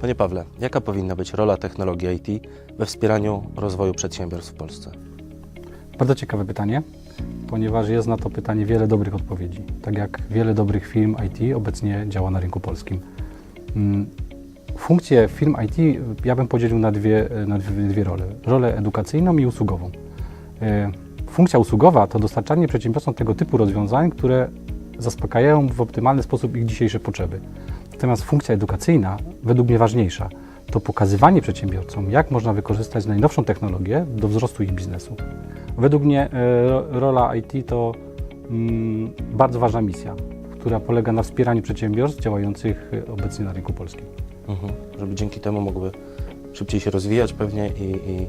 Panie Pawle, jaka powinna być rola technologii IT we wspieraniu rozwoju przedsiębiorstw w Polsce? Bardzo ciekawe pytanie, ponieważ jest na to pytanie wiele dobrych odpowiedzi. Tak jak wiele dobrych firm IT obecnie działa na rynku polskim. Mm, Funkcje firm IT ja bym podzielił na dwie, na dwie role. Rolę edukacyjną i usługową. E, Funkcja usługowa to dostarczanie przedsiębiorcom tego typu rozwiązań, które zaspokajają w optymalny sposób ich dzisiejsze potrzeby. Natomiast funkcja edukacyjna, według mnie ważniejsza, to pokazywanie przedsiębiorcom, jak można wykorzystać najnowszą technologię do wzrostu ich biznesu. Według mnie e, ro- rola IT to mm, bardzo ważna misja, która polega na wspieraniu przedsiębiorstw działających e, obecnie na rynku polskim. Mhm. Żeby dzięki temu mogły szybciej się rozwijać pewnie i... i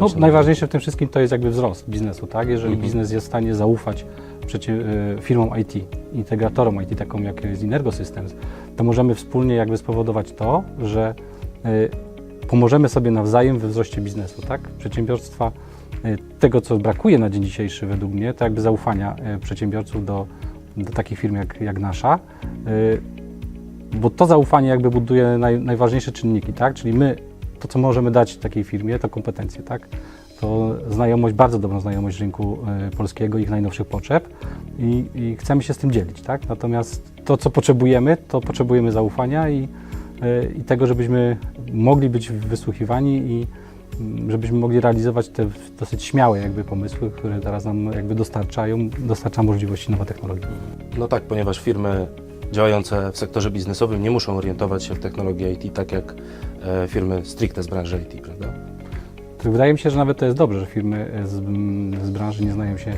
No, najważniejsze w tym wszystkim to jest jakby wzrost biznesu, tak? Jeżeli Mhm. biznes jest w stanie zaufać e, firmom IT, integratorom IT, taką jak jest Inergo Systems, to możemy wspólnie jakby spowodować to, że e, pomożemy sobie nawzajem we wzroście biznesu, tak? Przedsiębiorstwa, e, tego co brakuje na dzień dzisiejszy według mnie, to jakby zaufania e, przedsiębiorców do, do takich firm jak, jak nasza, bo to zaufanie jakby buduje naj, najważniejsze czynniki, tak? Czyli my, to co możemy dać takiej firmie, to kompetencje, tak? To znajomość, bardzo dobrą znajomość rynku e, polskiego, ich najnowszych potrzeb i, i chcemy się z tym dzielić, tak? Natomiast to, co potrzebujemy, to potrzebujemy zaufania i, e, i tego, żebyśmy mogli być wysłuchiwani i mm, żebyśmy mogli realizować te dosyć śmiałe jakby pomysły, które teraz nam jakby dostarczają, dostarcza możliwości nowa technologia. No tak, ponieważ firmy działające w sektorze biznesowym nie muszą orientować się w technologię IT tak jak e, firmy stricte z branży IT, prawda? Wydaje mi się, że nawet to jest dobrze, że firmy z, z branży nie znają się,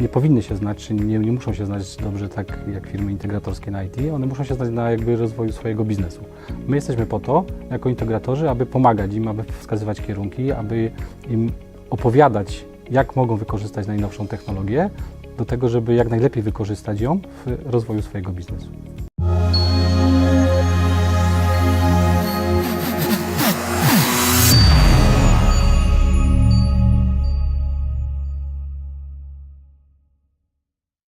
nie powinny się znać, czy nie, nie muszą się znać dobrze tak jak firmy integratorskie na IT, one muszą się znać na jakby rozwoju swojego biznesu. My jesteśmy po to, jako integratorzy, aby pomagać im, aby wskazywać kierunki, aby im opowiadać, jak mogą wykorzystać najnowszą technologię do tego, żeby jak najlepiej wykorzystać ją w rozwoju swojego biznesu.